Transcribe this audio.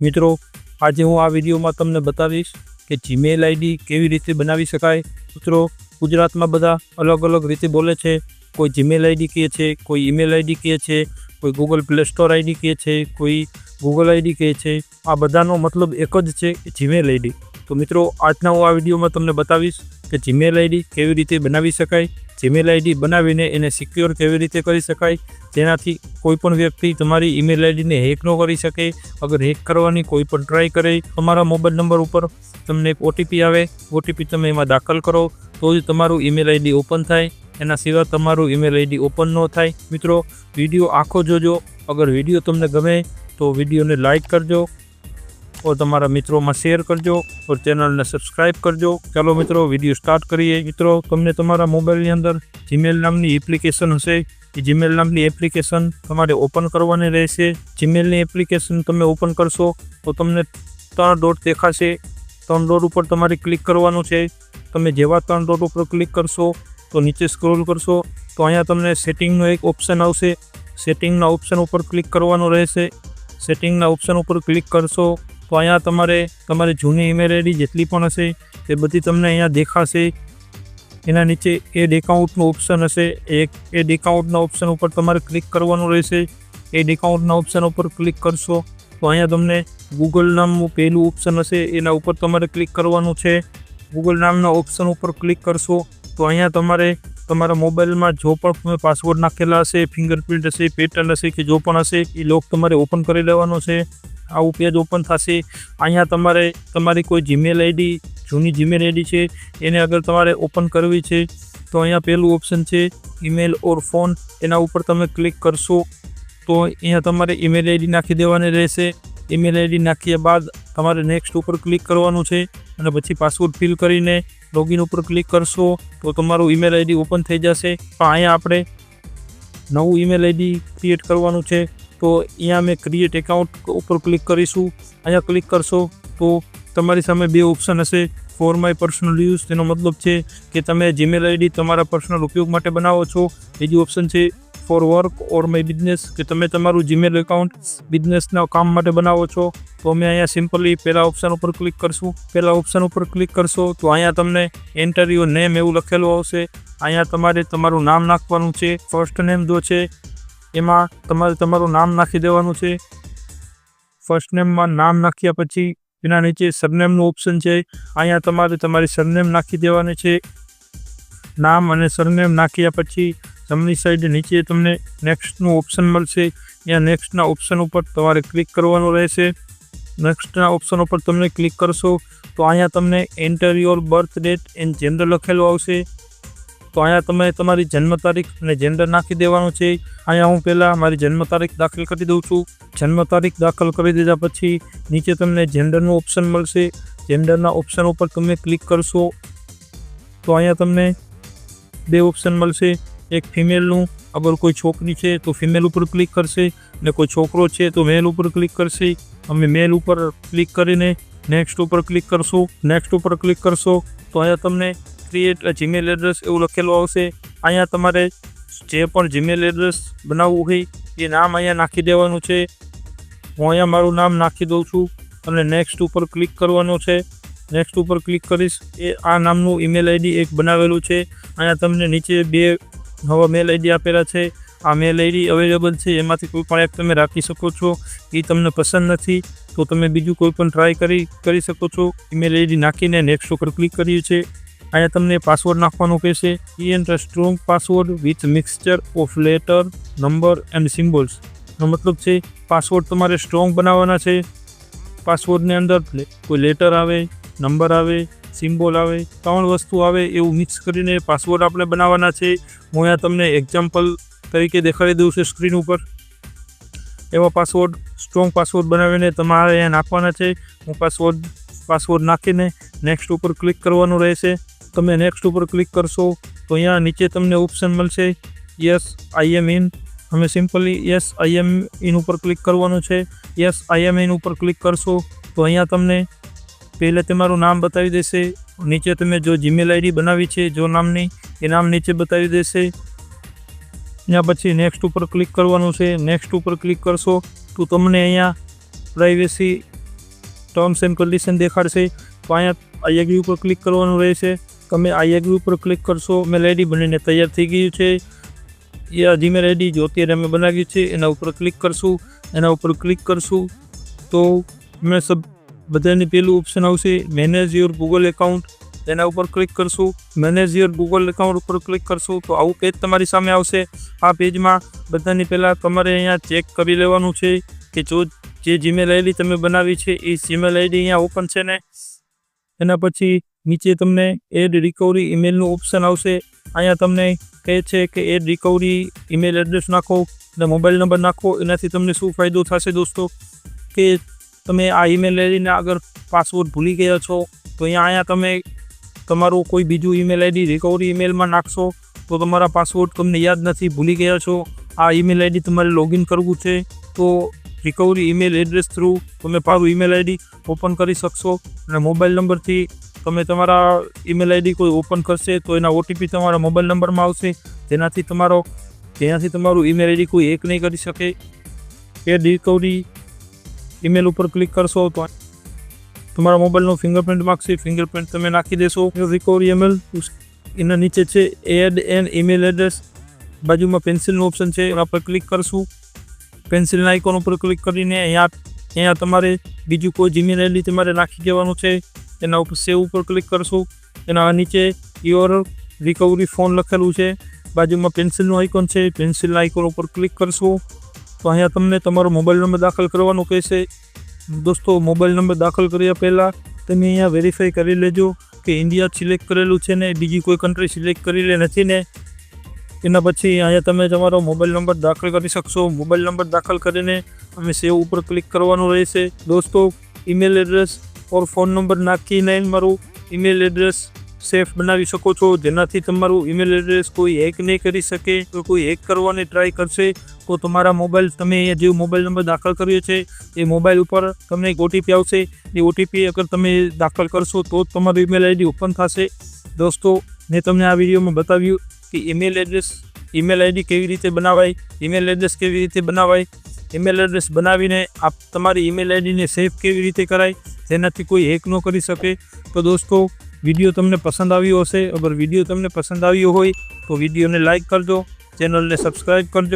મિત્રો, આજે હું આ વિડીયોમાં તમને બતાવીશ કે જીમેલ આઈડી કેવી રીતે બનાવી શકાય. મિત્રો, ગુજરાતમાં બધા અલગ અલગ રીતે બોલે છે. કોઈ જીમેલ આઈડી કહે છે, કોઈ ઈમેલ આઈડી કહે છે, કોઈ ગૂગલ પ્લે સ્ટોર આઈડી કહે છે, કોઈ ગૂગલ આઈડી કહે છે. આ બધાનો મતલબ એક જ છે જીમેલ આઈડી તો મિત્રો, આજના હું આ વિડીયોમાં તમને બતાવીશ કે જીમેલ આઈડી કેવી રીતે બનાવી શકાય? જીમેલ આઈડી બનાવીને એને સિક્યોર કેવી રીતે કરી શકાય? તેનાથી કોઈપણ વ્યક્તિ તમારી ઈમેલ આઈડીને હેક ન કરી શકે. અગર હેક કરવાની કોઈ પણ ટ્રાય કરે, તમારા મોબાઈલ નંબર ઉપર તમને ઓટીપી આવે. ઓટીપી તમે એમાં દાખલ કરો, તો જ તમારું ઈમેલ આઈડી ઓપન થાય. એના સિવાય તમારું ઈમેલ આઈડી ઓપન ન થાય. મિત્રો, વીડિયો આખો જોજો. અગર વીડિયો તમને ગમે, તો વિડીયોને લાઇક કરજો. ઓર તમારા મિત્રોમાં શેર કરજો ઓર ચેનલને સબસ્ક્રાઇબ કરજો. ચાલો મિત્રો વીડિયો સ્ટાર્ટ કરીએ. મિત્રો, તમને તમારા મોબાઈલની અંદર જીમેલ નામની એપ્લિકેશન હશે. એ જીમેલ નામની એપ્લિકેશન તમારે ઓપન કરવાની રહેશે. જીમેલની એપ્લિકેશન તમે ઓપન કરશો, તો તમને ત્રણ ડોટ દેખાશે. ત્રણ ડોટ ઉપર તમારે ક્લિક કરવાનું છે. તમે જેવા ત્રણ ડોટ ઉપર ક્લિક કરશો, તો નીચે સ્ક્રોલ કરશો, તો અહીંયા તમને સેટિંગનો એક ઓપ્શન આવશે. સેટિંગના ઓપ્શન ઉપર ક્લિક કરવાનું રહેશે. સેટિંગના ઓપ્શન ઉપર ક્લિક કરશો તો અહીંયા તમારે, તમારી જૂની ઈમેલ આઈડી જેટલી પણ હશે એ બધી તમને અહીંયા દેખાશે. એના નીચે એડ એકાઉન્ટનું ઓપ્શન હશે. એક એડ એકાઉન્ટના ઓપ્શન ઉપર તમારે ક્લિક કરવાનું રહેશે. એડ એકાઉન્ટના ઓપ્શન ઉપર ક્લિક કરશો, તો અહીંયા તમને ગૂગલ નામનું પહેલું ઓપ્શન હશે. એના ઉપર તમારે ક્લિક કરવાનું છે. ગૂગલ નામના ઓપ્શન ઉપર ક્લિક કરશો, તો અહીંયા તમારે, તમારા મોબાઈલમાં જો પણ તમે પાસવર્ડ નાખેલા હશે ફિંગરપ્રિન્ટ હશે પેટર્ન હશે કે જો પણ હશે, એ લોક તમારે ઓપન કરી લેવાનો છે. આવું પેજ ઓપન થશે. અહીંયા તમારે, તમારી કોઈ જીમેલ આઈડી જૂની જીમેલ આઈડી છે, એને અગર તમારે ઓપન કરવી છે, તો અહીંયા પહેલું ઓપ્શન છે ઈમેલ ઓર ફોન એના ઉપર તમે ક્લિક કરશો, તો અહીંયા તમારે ઈમેલ આઈડી નાખી દેવાની રહેશે. ઈમેલ આઈડી નાખ્યા બાદ તમારે નેક્સ્ટ ઉપર ક્લિક કરવાનું છે, અને પછી પાસવર્ડ ફિલ કરીને લોગિન ઉપર ક્લિક કરશો, તો તમારું ઈમેલ આઈડી ઓપન થઈ જશે. પણ અહીંયા આપણે નવું ઈમેલ આઈડી ક્રિએટ કરવાનું છે, તો અહીંયા અમે ક્રિએટ એકાઉન્ટ ઉપર ક્લિક કરીશું. અહીંયા ક્લિક કરશો તો તમારી સામે બે ઓપ્શન હશે ફોર માય પર્સનલ યુઝ તેનો મતલબ છે કે તમે જીમેલ આઈડી તમારા પર્સનલ ઉપયોગ માટે બનાવો છો. બીજી ઓપ્શન છે for work or my business કે તમે તમારું જીમેલ એકાઉન્ટ બિઝનેસના કામ માટે બનાવો છો, તો અમે અહીંયા સિમ્પલી પહેલા ઓપ્શન ઉપર ક્લિક કરશું. પહેલા ઓપ્શન ઉપર ક્લિક કરશો, તો અહીંયા તમને એન્ટર યોર નેમ એવું લખેલું આવશે. અહીંયા તમારે તમારું નામ નાખવાનું છે ફર્સ્ટ નેમ જો છે, એમાં તમારે તમારું નામ નાખી દેવાનું છે. ફર્સ્ટ નેમમાં નામ નાખ્યા પછી એના નીચે સરનેમનું ઓપ્શન છે. અહીંયા તમારે તમારી સરનેમ નાખી દેવાની છે. નામ અને સરનેમ નાખ્યા પછી જમણી સાઈડ નીચે તમને નેક્સ્ટનું ઓપ્શન મળશે. અહીંયા નેક્સ્ટના ઓપ્શન ઉપર તમારે ક્લિક કરવાનું રહેશે. નેક્સ્ટના ઓપ્શન ઉપર તમે ક્લિક કરશો, તો અહીંયા તમને enter your birth date and gender લખેલું આવશે. તો અહીંયા તમે તમારી જન્મ તારીખ અને જેન્ડર નાખી દેવાનું છે. અહીંયા હું પહેલાં મારી જન્મ તારીખ દાખલ કરી દઉં છું. જન્મ તારીખ દાખલ કરી દીધા પછી નીચે તમને જેન્ડરનું ઓપ્શન મળશે. જેન્ડરના ઓપ્શન ઉપર તમે ક્લિક કરશો, તો અહીંયા તમને બે ઓપ્શન મળશે. એક ફિમેલનું અગર કોઈ છોકરી છે તો ફિમેલ ઉપર ક્લિક કરશે. ને કોઈ છોકરો છે તો મેલ ઉપર ક્લિક કરશે. અમે મેલ ઉપર ક્લિક કરીને નેક્સ્ટ ઉપર ક્લિક કરશો. નેક્સ્ટ ઉપર ક્લિક કરશો તો અહીંયા તમને ક્રિએટ જીમેલ એડ્રેસ એવું લખેલું આવશે. અહીંયા તમારે જે પણ જીમેલ એડ્રેસ બનાવવું હોય એ નામ અહીંયા નાખી દેવાનું છે. હું અહીંયા મારું નામ નાખી દઉં છું અને નેક્સ્ટ ઉપર ક્લિક કરવાનું છે. નેક્સ્ટ ઉપર ક્લિક કરીશ. એ આ નામનું ઈમેલ આઈડી એક બનાવેલું છે. અહીંયા તમને નીચે બે નવા મેલ આઈડી આપેલા છે. આ મેલ આઈડી અવેલેબલ છે. એમાંથી કોઈ પણ એક તમે રાખી શકો છો. એ તમને પસંદ નથી, તો તમે બીજું કોઈ પણ ટ્રાય કરી કરી શકો છો. ઈમેલ આઈડી નાખીને નેક્સ્ટ ઉપર ક્લિક કર્યું છે અહીંયા તમને પાસવર્ડ નાખવાનું કહેશે. ઈ and strong password with mixture of letter number and symbols નો મતલબ છે પાસવર્ડ તમારે સ્ટ્રોંગ બનાવવાના છે. પાસવર્ડની અંદર કોઈ લેટર આવે નંબર આવે, સિમ્બોલ આવે, ત્રણ વસ્તુ આવે એવું મિક્સ કરીને પાસવર્ડ આપણે બનાવવાના છે. હું અહીંયા તમને એક્ઝામ્પલ તરીકે દેખાડી દઉં છું સ્ક્રીન ઉપર. એવા પાસવર્ડ સ્ટ્રોંગ પાસવર્ડ બનાવીને તમારે અહીંયા નાખવાના છે. હું પાસવર્ડ પાસવર્ડ નાખીને નેક્સ્ટ ઉપર ક્લિક કરવાનું રહેશે. તમે નેક્સ્ટ ઉપર ક્લિક કરશો તો અહીંયા નીચે તમને ઓપ્શન મળશે. યસ આઈ એમ ઇન અમે simply yes I am in ઉપર ક્લિક કરવાનું છે. યસ આઈ એમ ઇન ઉપર ક્લિક કરશો તો અહીંયા તમને પહેલે તમારું નામ બતાવી દેશે. નીચે તમે જો જીમેલ આઈડી બનાવી છે, જો નામની, એ નામ નીચે બતાવી દેશે. ત્યાં પછી નેક્સ્ટ ઉપર ક્લિક કરવાનું છે. નેક્સ્ટ ઉપર ક્લિક કરશો, તો તમને અહીંયા પ્રાઇવેસી ટર્મ્સ એન્ડ કન્ડિશન દેખાડશે. તો અહીંયા આઈ એગ્રી ઉપર ક્લિક કરવાનું રહેશે. તમે આઈ એગ્રી ઉપર ક્લિક કરશો મેલ આઈડી બનીને તૈયાર થઈ ગયું છે. એ જીમેલ આઈડી જો અત્યારે અમે બનાવ્યું છે, એના ઉપર ક્લિક કરશું. એના ઉપર ક્લિક કરશું, તો મેં સબ બધાની પહેલું ઓપ્શન આવશે મેનેજ યોર ગૂગલ એકાઉન્ટ તેના ઉપર ક્લિક કરશું. મેનેજ યોર ગૂગલ એકાઉન્ટ ઉપર ક્લિક કરશું તો આવું પેજ તમારી સામે આવશે. આ પેજમાં બધાની પહેલાં તમારે અહીંયા ચેક કરી લેવાનું છે કે જો જે જીમેલ આઈડી તમે બનાવી છે, એ જીમેલ આઈડી અહીંયા ઓપન છે ને? એના પછી નીચે તમને એડ રિકવરી ઈમેલનું ઓપ્શન આવશે. અહીંયા તમને કહે છે કે એડ રિકવરી ઈમેલ એડ્રેસ નાખો અને મોબાઈલ નંબર નાખો. એનાથી તમને શું ફાયદો થશે દોસ્તો? કે તમે આ ઈમેલ આઈડીને આગળ પાસવર્ડ ભૂલી ગયા છો, તો અહીંયા અહીંયા તમે તમારું કોઈ બીજું ઈમેલ આઈડી રિકવરી ઈમેલમાં નાખશો, તો તમારા પાસવર્ડ તમને યાદ નથી, ભૂલી ગયા છો. આ ઈમેલ આઈડી તમારે લોગિન કરવું છે, તો રિકવરી ઈમેલ એડ્રેસ થ્રુ તમે પારું ઈમેલ આઈડી ઓપન કરી શકશો અને મોબાઈલ નંબરથી તમે તમારા ઈમેલ આઈડી કોઈ ઓપન કરશે, તો એના ઓટીપી તમારા મોબાઈલ નંબરમાં આવશે. જેનાથી તમારો, જેનાથી તમારું ઈમેલ આઈડી કોઈ એક નહીં કરી શકે. એ રિકવરી ઈમેલ ઉપર ક્લિક કરશો તો તમારા મોબાઈલનો ફિંગરપ્રિન્ટ માગશે ફિંગરપ્રિન્ટ તમે નાખી દેશો. રિકવરી ઈમેલ એના નીચે છે. એડ એન ઈમેલ એડ્રેસ બાજુમાં પેન્સિલનું ઓપ્શન છે. એના પર ક્લિક કરશું. પેન્સિલના આઇકોન ઉપર ક્લિક કરીને અહીંયા અહીંયા તમારે બીજું કોઈ જીમેલ આઈડી તમારે નાખી દેવાનું છે. એના ઉપર સેવ ઉપર ક્લિક કરશું. એના નીચે યોર રિકવરી ફોન લખેલું છે. બાજુમાં પેન્સિલનું આઇકોન છે. પેન્સિલના આઇકોન ઉપર ક્લિક કરશું. તો અહીંયા તમને તમારો મોબાઈલ નંબર દાખલ કરવાનો કહેશે. દોસ્તો, મોબાઈલ નંબર દાખલ કર્યા પહેલાં તમે અહીંયા વેરીફાઈ કરી લેજો કે ઇન્ડિયા સિલેક્ટ કરેલું છે ને, બીજી કોઈ કન્ટ્રી સિલેક્ટ કરેલી નથી ને. એના પછી અહીંયા તમે તમારો મોબાઈલ નંબર દાખલ કરી શકશો. મોબાઈલ નંબર દાખલ કરીને અમે સેવ ઉપર ક્લિક કરવાનું રહેશે. દોસ્તો email address or phone number નાખીને મારું ઈમેલ એડ્રેસ સેફ બનાવી શકો છો. જેનાથી તમારું ઈમેલ એડ્રેસ કોઈ હેક નહીં કરી શકે. કોઈ હેક કરવાની ટ્રાય કરશે. તો તમારા મોબાઈલ તમે જે મોબાઈલ નંબર દાખલ કર્યો છે, એ મોબાઈલ ઉપર તમને એક ઓટીપી આવશે. એ ઓટીપી અગર તમે દાખલ કરશો તો જ તમારું ઈમેલ આઈડી ઓપન થશે. દોસ્તો, મેં તમને આ વિડીયોમાં બતાવ્યું કે ઈમેલ એડ્રેસ ઈમેલ આઈડી કેવી રીતે બનાવાય ઈમેલ એડ્રેસ કેવી રીતે બનાવાય. ઈમેલ એડ્રેસ બનાવીને આપ તમારી ઈમેલ આઈડીને સેવ કેવી રીતે કરાય, તેનાથી કોઈ હેક ન કરી શકે. તો દોસ્તો, વીડિયો તમને પસંદ આવ્યો હશે, અગર વીડિયો તમને પસંદ આવ્યો હોય, તો વિડીયોને લાઇક કરજો ચેનલને સબસ્ક્રાઈબ કરજો.